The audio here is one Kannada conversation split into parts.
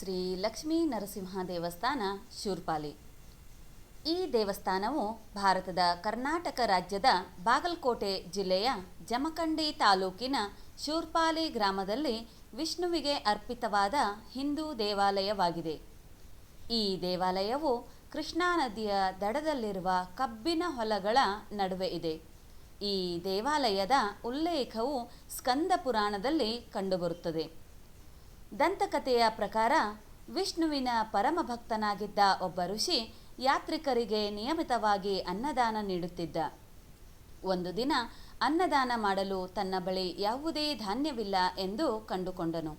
ಶ್ರೀ ಲಕ್ಷ್ಮೀ ನರಸಿಂಹ ದೇವಸ್ಥಾನ, ಶೂರ್ಪಾಲಿ. ಈ ದೇವಸ್ಥಾನವು ಭಾರತದ ಕರ್ನಾಟಕ ರಾಜ್ಯದ ಬಾಗಲಕೋಟೆ ಜಿಲ್ಲೆಯ ಜಮಖಂಡಿ ತಾಲೂಕಿನ ಶೂರ್ಪಾಲಿ ಗ್ರಾಮದಲ್ಲಿ ವಿಷ್ಣುವಿಗೆ ಅರ್ಪಿತವಾದ ಹಿಂದೂ ದೇವಾಲಯವಾಗಿದೆ. ಈ ದೇವಾಲಯವು ಕೃಷ್ಣಾ ನದಿಯ ದಡದಲ್ಲಿರುವ ಕಬ್ಬಿನ ಹೊಲಗಳ ನಡುವೆ ಇದೆ. ಈ ದೇವಾಲಯದ ಉಲ್ಲೇಖವು ಸ್ಕಂದ ಪುರಾಣದಲ್ಲಿ ಕಂಡುಬರುತ್ತದೆ. ದಂತಕಥೆಯ ಪ್ರಕಾರ ವಿಷ್ಣುವಿನ ಪರಮಭಕ್ತನಾಗಿದ್ದ ಒಬ್ಬ ಋಷಿ ಯಾತ್ರಿಕರಿಗೆ ನಿಯಮಿತವಾಗಿ ಅನ್ನದಾನ ನೀಡುತ್ತಿದ್ದ. ಒಂದು ದಿನ ಅನ್ನದಾನ ಮಾಡಲು ತನ್ನ ಬಳಿ ಯಾವುದೇ ಧಾನ್ಯವಿಲ್ಲ ಎಂದು ಕಂಡುಕೊಂಡನು.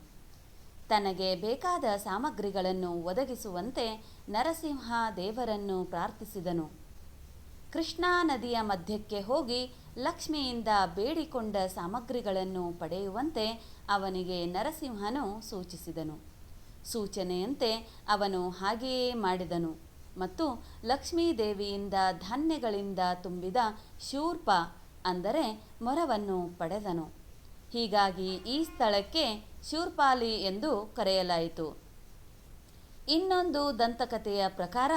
ತನಗೆ ಬೇಕಾದ ಸಾಮಗ್ರಿಗಳನ್ನು ಒದಗಿಸುವಂತೆ ನರಸಿಂಹ ದೇವರನ್ನು ಪ್ರಾರ್ಥಿಸಿದನು. ಕೃಷ್ಣಾ ನದಿಯ ಮಧ್ಯಕ್ಕೆ ಹೋಗಿ ಲಕ್ಷ್ಮಿಯಿಂದ ಬೇಡಿಕೊಂಡ ಸಾಮಗ್ರಿಗಳನ್ನು ಪಡೆಯುವಂತೆ ಅವನಿಗೆ ನರಸಿಂಹನು ಸೂಚಿಸಿದನು. ಸೂಚನೆಯಂತೆ ಅವನು ಹಾಗೆಯೇ ಮಾಡಿದನು ಮತ್ತು ಲಕ್ಷ್ಮೀದೇವಿಯಿಂದ ಧಾನ್ಯಗಳಿಂದ ತುಂಬಿದ ಶೂರ್ಪ ಅಂದರೆ ಮೊರವನ್ನು ಪಡೆದನು. ಹೀಗಾಗಿ ಈ ಸ್ಥಳಕ್ಕೆ ಶೂರ್ಪಾಲಿ ಎಂದು ಕರೆಯಲಾಯಿತು. ಇನ್ನೊಂದು ದಂತಕಥೆಯ ಪ್ರಕಾರ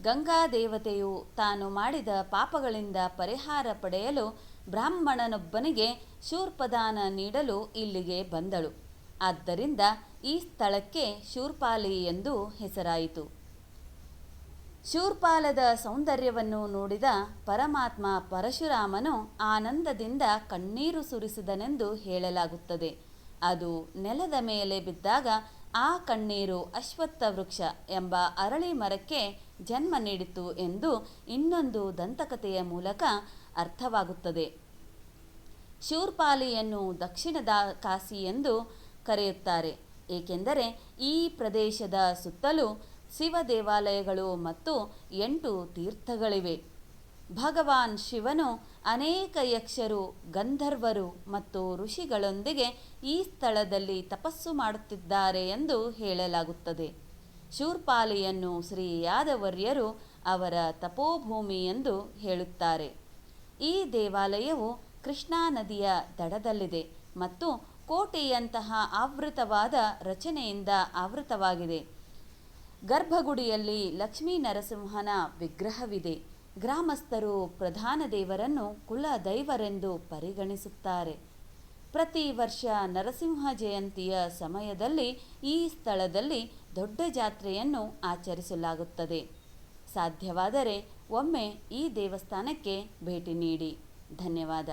ಗಂಗಾ ದೇವತೆಯು ತಾನು ಮಾಡಿದ ಪಾಪಗಳಿಂದ ಪರಿಹಾರ ಪಡೆಯಲು ಬ್ರಾಹ್ಮಣನೊಬ್ಬನಿಗೆ ಶೂರ್ಪದಾನ ನೀಡಲು ಇಲ್ಲಿಗೆ ಬಂದಳು. ಆದ್ದರಿಂದ ಈ ಸ್ಥಳಕ್ಕೆ ಶೂರ್ಪಾಲಿ ಎಂದು ಹೆಸರಾಯಿತು. ಶೂರ್ಪಾಲದ ಸೌಂದರ್ಯವನ್ನು ನೋಡಿದ ಪರಮಾತ್ಮ ಪರಶುರಾಮನು ಆನಂದದಿಂದ ಕಣ್ಣೀರು ಸುರಿಸಿದನೆಂದು ಹೇಳಲಾಗುತ್ತದೆ. ಅದು ನೆಲದ ಮೇಲೆ ಬಿದ್ದಾಗ ಆ ಕಣ್ಣೀರು ಅಶ್ವತ್ಥ ವೃಕ್ಷ ಎಂಬ ಅರಳಿ ಮರಕ್ಕೆ ಜನ್ಮ ನೀಡಿತು ಎಂದು ಇನ್ನೊಂದು ದಂತಕಥೆಯ ಮೂಲಕ ಅರ್ಥವಾಗುತ್ತದೆ. ಶೂರ್ಪಾಲಿಯನ್ನು ದಕ್ಷಿಣದ ಕಾಶಿ ಎಂದು ಕರೆಯುತ್ತಾರೆ. ಏಕೆಂದರೆ ಈ ಪ್ರದೇಶದ ಸುತ್ತಲೂ ಶಿವ ದೇವಾಲಯಗಳು ಮತ್ತು ಎಂಟು ತೀರ್ಥಗಳಿವೆ. ಭಗವಾನ್ ಶಿವನು ಅನೇಕ ಯಕ್ಷರು, ಗಂಧರ್ವರು ಮತ್ತು ಋಷಿಗಳೊಂದಿಗೆ ಈ ಸ್ಥಳದಲ್ಲಿ ತಪಸ್ಸು ಮಾಡುತ್ತಿದ್ದಾರೆ ಎಂದು ಹೇಳಲಾಗುತ್ತದೆ. ಶೂರ್ಪಾಲಿಯನ್ನು ಶ್ರೀ ಯಾದವರ್ಯರು ಅವರ ತಪೋಭೂಮಿ ಎಂದು ಹೇಳುತ್ತಾರೆ. ಈ ದೇವಾಲಯವು ಕೃಷ್ಣಾ ನದಿಯ ದಡದಲ್ಲಿದೆ ಮತ್ತು ಕೋಟೆಯಂತಹ ಆವೃತವಾದ ರಚನೆಯಿಂದ ಆವೃತವಾಗಿದೆ. ಗರ್ಭಗುಡಿಯಲ್ಲಿ ಲಕ್ಷ್ಮೀ ನರಸಿಂಹನ ವಿಗ್ರಹವಿದೆ. ಗ್ರಾಮಸ್ಥರು ಪ್ರಧಾನ ದೇವರನ್ನು ಕುಲ ದೈವರೆಂದು ಪರಿಗಣಿಸುತ್ತಾರೆ. ಪ್ರತಿ ವರ್ಷ ನರಸಿಂಹ ಜಯಂತಿಯ ಸಮಯದಲ್ಲಿ ಈ ಸ್ಥಳದಲ್ಲಿ ದೊಡ್ಡ ಜಾತ್ರೆಯನ್ನು ಆಚರಿಸಲಾಗುತ್ತದೆ. ಸಾಧ್ಯವಾದರೆ ಒಮ್ಮೆ ಈ ದೇವಸ್ಥಾನಕ್ಕೆ ಭೇಟಿ ನೀಡಿ. ಧನ್ಯವಾದ.